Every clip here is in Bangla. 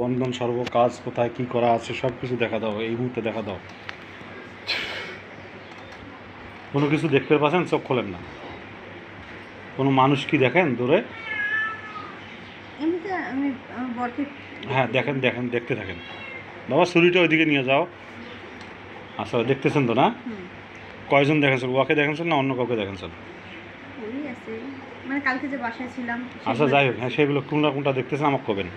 বন্ধন সর্ব কাজ কোথায় কি করা আছে সব কিছু দেখা দাও এই মুহূর্তে দেখা দাও। কোনো কিছু দেখতে পাচ্ছেন চোখ খোলেন না। কোনো মানুষ কি দেখেন দূরে? হ্যাঁ দেখেন দেখেন দেখতে থাকেন। বাবা ছুরিটা ওইদিকে নিয়ে যাও। আচ্ছা দেখতেছেন তো না? কয়জন দেখেছেন? ওকে দেখেছেন না অন্য কাউকে দেখেন মানে ছিলাম আচ্ছা যাই হোক হ্যাঁ সেগুলো কোনটা কোনটা দেখতেছেন আমাকে কবেন।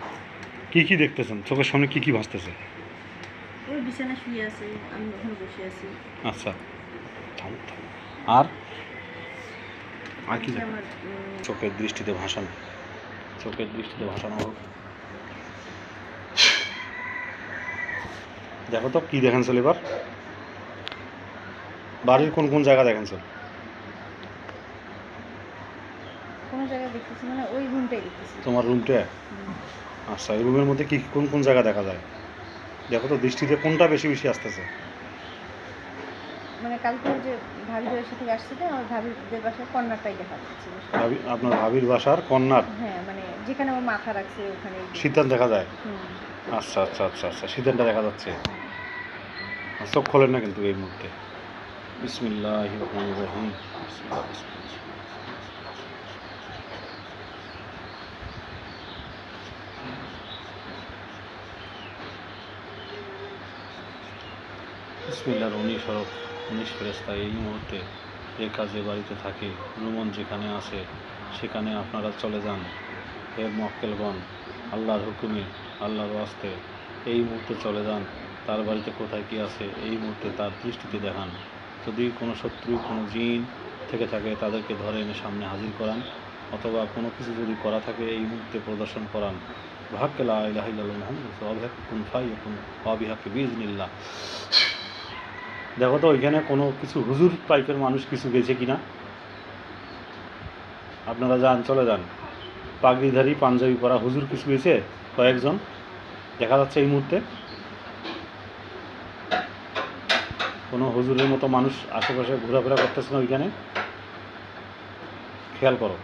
কি কি দেখতেছেন? চোখের সামনে কি কি ভাসতেছে? ওই বিছানা শুয়ে আছে আমি ওখানে বসে আছি। আচ্ছা। থাম, থাম। আর? আর কি চোখের দৃষ্টিতে ভাসান। চোখের দৃষ্টিতে ভাসানো হোক। দেখো তো কি দেখেন চল এবার? বাড়ির কোন কোন জায়গা দেখেন চল? কোনো জায়গায় দেখতেছি মানে ওই রুমটাই দেখতেছি। তোমার রুমটা। আচ্ছা এই রুমের মধ্যে কি কোন কোন জায়গা দেখা যায়? দেখো তো দৃষ্টিতে কোনটা বেশি বেশি আসতেছে? মানে কালকে যে ভাবি বাসা থেকে আসছে তো আমার ভাবিদের বাসায় কর্নারটাই দেখা যাচ্ছে ভাবি আপনার ভাবির বাসার কন্যার হ্যাঁ মানে যেখানে আমার মাথা রাখছে ওখানে শীতান দেখা যায়? হুম। আচ্ছা আচ্ছা আচ্ছা আচ্ছা শীতানটা দেখা যাচ্ছে। চোখ খোলেন না কিন্তু এই মুহূর্তে। বিসমিল্লাহ রহমান রহিম। বিসমিল্লার উনিশ হরফ উনিশ ফেরেস্তা এই মুহূর্তে যে কাজে বাড়িতে থাকে, রুমন যেখানে আসে সেখানে আপনারা চলে যান। হে মক্কেলগণ, আল্লাহর হুকুমে, আল্লাহর ওয়াস্তে এই মুহূর্তে চলে যান। তার বাড়িতে কোথায় কি আছে, এই মুহূর্তে তার দৃষ্টিতে দেখান। যদি কোনো শত্রু, কোনো জিন থেকে থাকে, তাদেরকে ধরে এনে সামনে হাজির করান, অথবা কোনো কিছু যদি করা থাকে, এই মুহূর্তে প্রদর্শন করান। ভাক্কেলা ইলাহিল্লাহ মোহাম্মদ অভিহাক কুন ফাই অবিহাকে বিজনিল্লাহ দেখো তো, ওইখানে কোনো কিছু হুজুর টাইপের মানুষ কিছু গেছে কিনা? আপনারা যান, চলে যান। পাগড়িধারী, পাঞ্জাবি পরা হুজুর কিছু গেছে? কয়েকজন? দেখা যাচ্ছে এই মুহূর্তে। কোনো হুজুরের মতো মানুষ আশেপাশে ঘোরাফেরা করতেছে না ওইখানে। খেয়াল করো।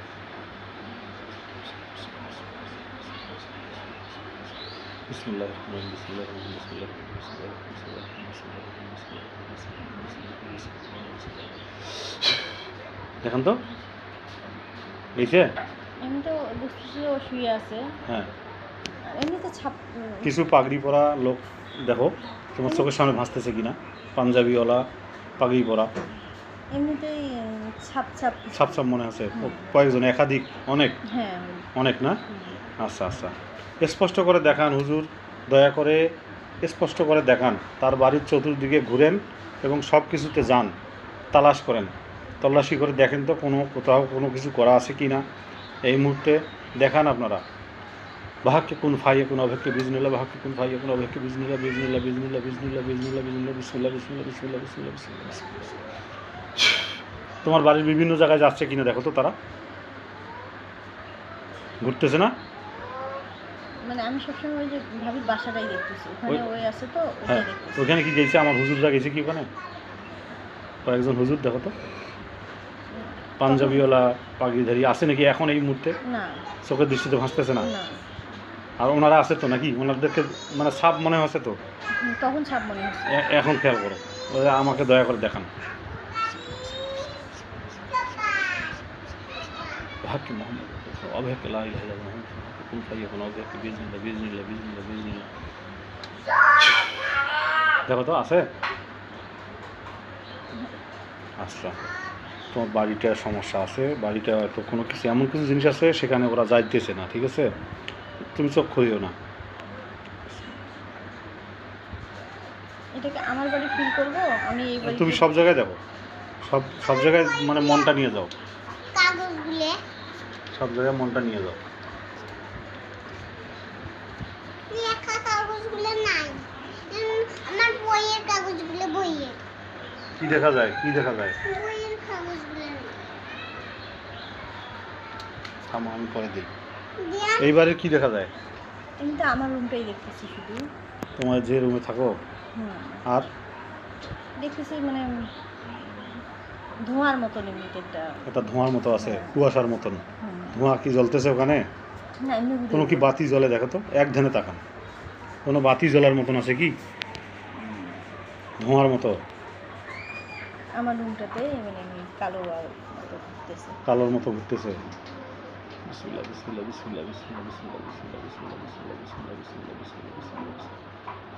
বিসমিল্লাহির রহমানির রহিম, বিসমিল্লাহির রহমানির রহিম, বিসমিল্লাহির রহমানির রহিম, বিসমিল্লাহির রহমানির রহিম, বিসমিল্লাহির রহমানির রহিম, বিসমিল্লাহির রহমানির রহিম, বিসমিল্লাহির রহমানির রহিম, বিসমিল্লাহির রহমানির রহিম। দেখেন তো এইছে এমনি তো বুঝতেছি ও শুয়ে আছে হ্যাঁ আর এমনিতে ছাপ কিছু পাগড়ি পরা লোক দেখো তোমার চোখের সামনে ভাসতেছে কিনা পাঞ্জাবিওয়ালা পাগড়ি পরা এমনিতেই ছাপ ছাপ ছাপ ছাপ মনে আছে। কয়েকজন একাধিক অনেক? হ্যাঁ অনেক। না। আচ্ছা আচ্ছা। স্পষ্ট করে দেখান হুজুর। দয়া করে স্পষ্ট করে দেখান। তার বাড়ির চতুর্দিকে ঘুরেন এবং সব কিছুতে যান। তালাশ করেন। তল্লাশি করে দেখেন তো কোনো কোথাও কোনো কিছু করা আছে কি না? এই মুহূর্তে দেখান আপনারা। বাহাক্কে কোন ফাইয়ে কোন অভেক্কে বিজনুল্লাহ বাহাক্কে কোন ফাইয়ে কোন অভেক্কে বিজনুল্লাহ বিজনুল্লাহ বিজনুল্লাহ বিজনুল্লাহ বিজনুল্লাহ বিজনুল্লাহ বিসমুল্লাহ বিসমুল্লাহ বিসমুল্লাহ বিসমুল্লাহ বিসমুল্লাহ। তোমার বাড়ির বিভিন্ন জায়গায় যাচ্ছে কিনা দেখো তো তারা। ঘুরতেছে না? মানে আমি সবসময় ওই যে ভাবির বাসাটাই দেখতেছি। ওখানে ওই- ওই আছে তো ওটাই হ্যাঁ দেখতেছি। ওখানে কি গেছে? আমার হুজুররা গেছে কি ওখানে? কয়েকজন হুজুর দেখো তো। পাঞ্জাবিওয়ালা পাগড়িধারী আছে নাকি এখন এই মুহূর্তে? না। চোখের দৃষ্টিতে ভাসতেছে না? আর ওনারা আছে তো নাকি? ওনাদেরকে মানে সাপ মনে হচ্ছে তো? তখন ছাপ মনে হচ্ছে। এখন খেয়াল করো। আমাকে দয়া করে দেখান। ভাগ্য মোহাম্মদ অভেক লা ইলাহা ইল্লাল্লাহ মুহাম্মাদুর রাসূলুল্লাহ কুন ফাইয়াকুন অভেক বিজনিল্লাহ বিজনিল্লাহ বিজনিল্লাহ বিজনিল্লাহ দেখো তো আছে আচ্ছা তোমার বাড়িটার সমস্যা আছে। বাড়িটা হয়তো কোনো কিছু এমন কিছু জিনিস আছে সেখানে ওরা যাইতেছে না ঠিক আছে? তুমি চোখ খুলিও না। এটাকে আমার বাড়ি ফিল করব? আমি এই তুমি সব জায়গায় দেখো সব সব জায়গায় মানে মনটা নিয়ে যাও। সব জায়গায় মনটা নিয়ে যাও। কি দেখা যায়? কি দেখা যায়? আমি করে দিই এইবারে কি দেখা যায়? এমনিতে আমার রুমটাই দেখতেছি শুধু। তোমার যে রুমে থাকো? আর? দেখতেছি মানে ধোঁয়ার মতন একটা ধোঁয়ার মতো আছে কুয়াশার মতন ধোঁয়া কি জ্বলতেছে ওখানে কোনো কি বাতি জ্বলে দেখো তো এক ধ্যানে তাকান কোনো বাতি জ্বলার মতন আছে কি ধোঁয়ার মতো আমার রুমটাতে মানে কালো আর মতো ঘুরতেছে কালোর মতো ঘুরতেছে বিসমিল্লাহ বিসমিল্লাহ বিসমিল্লাহ বিসমিল্লাহ বিসমিল্লাহ বিসমিল্লাহ বিসমিল্লাহ বিসমিল্লাহ বিসমিল্লাহ বিসমিল্লাহ বিসমিল্লাহ বিসমিল্লাহ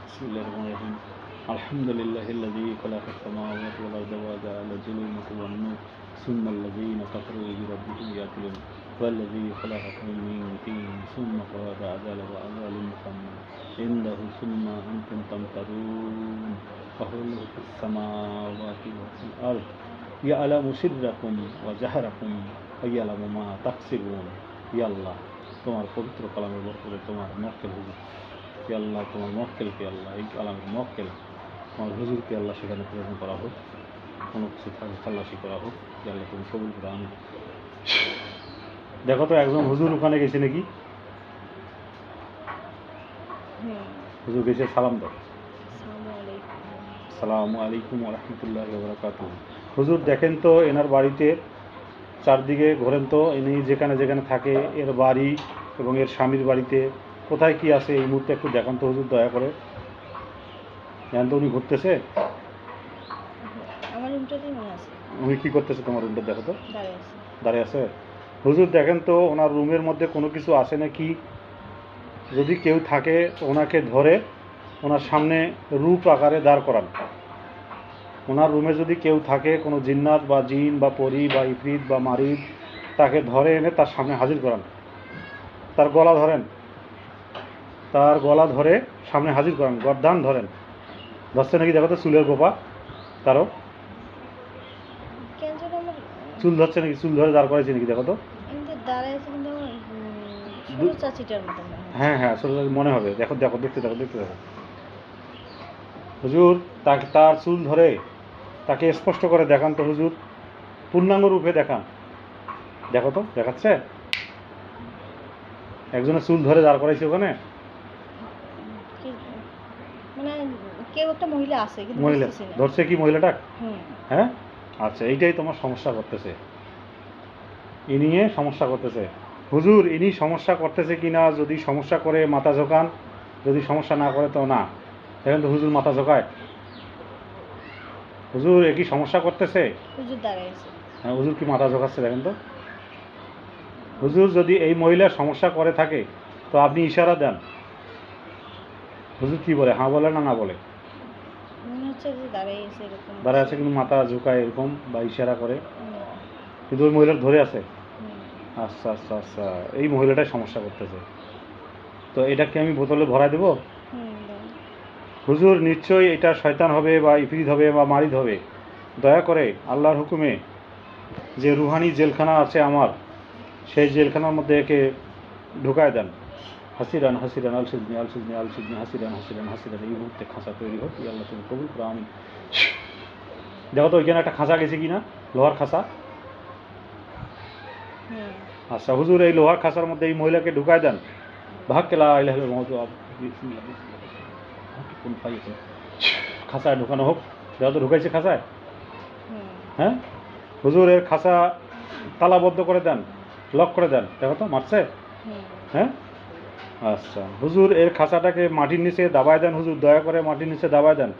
বিসমিল্লাহির রহমানির রহিম আলহামদুলিল্লাহিল্লাযী খালাকাস সামাওয়াতি ওয়াল আরদা ওয়া জাআলা যুলুমাকুম ওয়ান নূর ثم الذين كفروا بربهم يعدلون والذي خلقكم من طين ثم قضى أجل وأجل مسمى عنده ثم أنتم تمترون وهو له في السماوات وفي الأرض يعلم سركم وجهركم ويعلم ما تكسبون يا الله তোমার পবিত্র কালামের বরকতে তোমার মক্কেল হুজুর কে আল্লাহ তোমার মক্কেলকে আল্লাহ এই কালামের মক্কেল তোমার হুজুরকে আল্লাহ সেখানে প্রেরণ করা হোক কোনো কিছু থাকে খাল্লাসি করা হোক যে আল্লাহ তুমি কবুল করে দেখো তো একজন হুজুর ওখানে গেছে নাকি? হুজুর গেছে সালাম দাও। সালামু আলাইকুম। রহমতুল্লাহ বরকাত হুজুর দেখেন তো এনার বাড়িতে চারদিকে ঘোরেন তো ইনি যেখানে যেখানে থাকে এর বাড়ি এবং এর স্বামীর বাড়িতে। কোথায় কি আছে এই মুহূর্তে একটু দেখান তো হুজুর দয়া করে। জান তো উনি ঘুরতেছে? আমার রুমটাতেই মনে আছে। উনি কী করতেছে তোমার রুমটা দেখো তো? দাঁড়িয়ে আছে। দাঁড়িয়ে আছে? হুজুর দেখেন তো ওনার রুমের মধ্যে কোনো কিছু আসে নাকি যদি কেউ থাকে ওনাকে ধরে ওনার সামনে রূপ আকারে দাঁড় করান। ওনার রুমে যদি কেউ থাকে কোনো জিন্নাত বা জিন বা পরি বা ইফরিত বা মারিদ তাকে ধরে এনে তার সামনে হাজির করান। তার গলা ধরেন। তার গলা ধরে সামনে হাজির করান গরদান ধরেন। ধরছে নাকি দেখো তো চুলের গোপা তারও। চুল ধরছে নাকি? চুল ধরে দাঁড় করাইছে নাকি দেখো তো। হয়। হ্যাঁ ছোটো মনে হবে। দেখো দেখো দেখতে দেখো দেখতে দেখো হুজুর তাকে তার চুল ধরে তাকে স্পষ্ট করে দেখান তো হুজুর। পূর্ণাঙ্গ রূপে দেখান। দেখো তো দেখাচ্ছে? একজনের চুল ধরে দাঁড় করাইছে ওখানে কি- মানে কেউ একটা মহিলা আছে কিন্তু মহিলা। বুঝতেছি না। ধরছে কি মহিলাটা? হুম। হ্যাঁ? আচ্ছা এইটাই তোমার সমস্যা করতেছে। ই নিয়ে সমস্যা করতেছে। হুজুর ইনি সমস্যা করতেছে কি না যদি সমস্যা করে মাথা ঝোকান যদি সমস্যা না করে তো না। দেখেন তো হুজুর মাথা ঝোকায়। হুজুর একই সমস্যা করতেছে? হুজুর দাঁড়ায় আছে হ্যাঁ হুজুর কি মাথা ঝোকাচ্ছে দেখেন তো। হুজুর যদি এই মহিলা সমস্যা করে থাকে তো আপনি ইশারা দেন। হুজুর কি বলে? হ্যাঁ বলে না না বলে? হচ্ছে যে দাঁড়ায় আছে এরকম। দাঁড়ায় আছে কিন্তু মাথা ঝুঁকায় এরকম বা ইশারা করে। কিন্তু ওই মহিলার ধরে আছে? আচ্ছা আচ্ছা আচ্ছা। এই মহিলাটাই সমস্যা করতেছে। তো এটাকে আমি বোতলে ভরাই দেবো? হুজুর নিশ্চয়ই এটা শয়তান হবে বা ইফরিদ হবে বা মারিদ হবে। দয়া করে আল্লাহর হুকুমে যে রুহানি জেলখানা আছে আমার সেই জেলখানার মধ্যে একে ঢুকায় দেন। হাসিরান হাসিরান আল সিজনি আল সিজনি আল সিজনি হাসিরান হাসিরান হাসিরান এই মুহূর্তে খাঁচা তৈরি হোক আল্লাহ তুমি কবুল করো আমি দেখো তো ওইখানে একটা খাঁচা গেছে কিনা লোহার খাঁচা? আচ্ছা হুজুর এই লোহার খাঁচার মধ্যে এই মহিলাকে ঢুকায় দেন। ভাগ্যেলা ইলাহ মহতু কোন পাইছে খাঁচায় ঢুকানো হোক। দেখো তো ঢুকাইছে খাঁচায়? হ্যাঁ। হুজুর এর খাঁচা তালাবদ্ধ করে দেন লক করে দেন। দেখো তো মারছে? হ্যাঁ? আচ্ছা। হুজুর এর খাঁচাটাকে মাটির নিচে দাবায় দেন। হুজুর দয়া করে মাটির নিচে দাবায় দেন।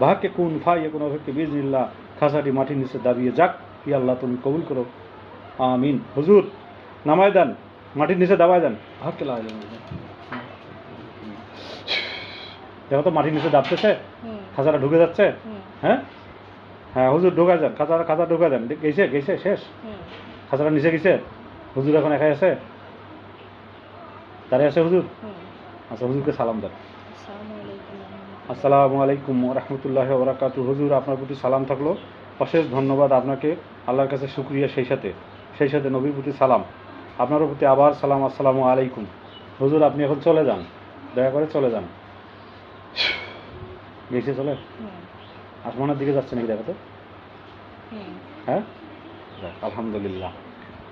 ভাগ্যে কোন ফাই কোন অভিজ্ঞ বিজনিল্লাহ খাঁচাটি মাটির নিচে দাবিয়ে যাক। ই আল্লাহ তুমি কবুল করো। আমিন। হুজুর নামায় দেন মাটির নিচে দাবায় দেন। ভাগ্যে লাগাই দেন দেখো তো মাটির নিচে দাবতেছে? খাঁচাটা ঢুকে যাচ্ছে? হ্যাঁ? হ্যাঁ হুজুর ঢোকা যান। খাঁচা খাঁচা ঢোকা দেন। গেছে গেছে শেষ। খাঁচাটা নিচে গেছে? হুজুর এখন একাই আছে? দাঁড়িয়ে আছে হুজুর? আচ্ছা হুজুরকে সালাম দেন। আসসালামু আলাইকুম রহমতুল্লাহ। বরাকাতু হুজুর আপনার প্রতি সালাম থাকল। অশেষ ধন্যবাদ আপনাকে। আল্লাহর কাছে শুক্রিয়া সেই সাথে। সেই সাথে নবীর প্রতি সালাম। আপনার প্রতি আবার সালাম। আসসালামু আলাইকুম। হুজুর আপনি এখন চলে যান। দয়া করে চলে যান। গেছে চলে? আসমানের দিকে যাচ্ছে নাকি দেখো তো হ্যাঁ? আলহামদুলিল্লাহ।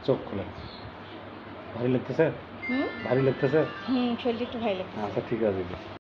চোখ খুলে। ভারী লাগতেছে? ভারী লাগতেছে? হুম, শরীরটা একটু ভালো লাগছে আচ্ছা ঠিক আছে।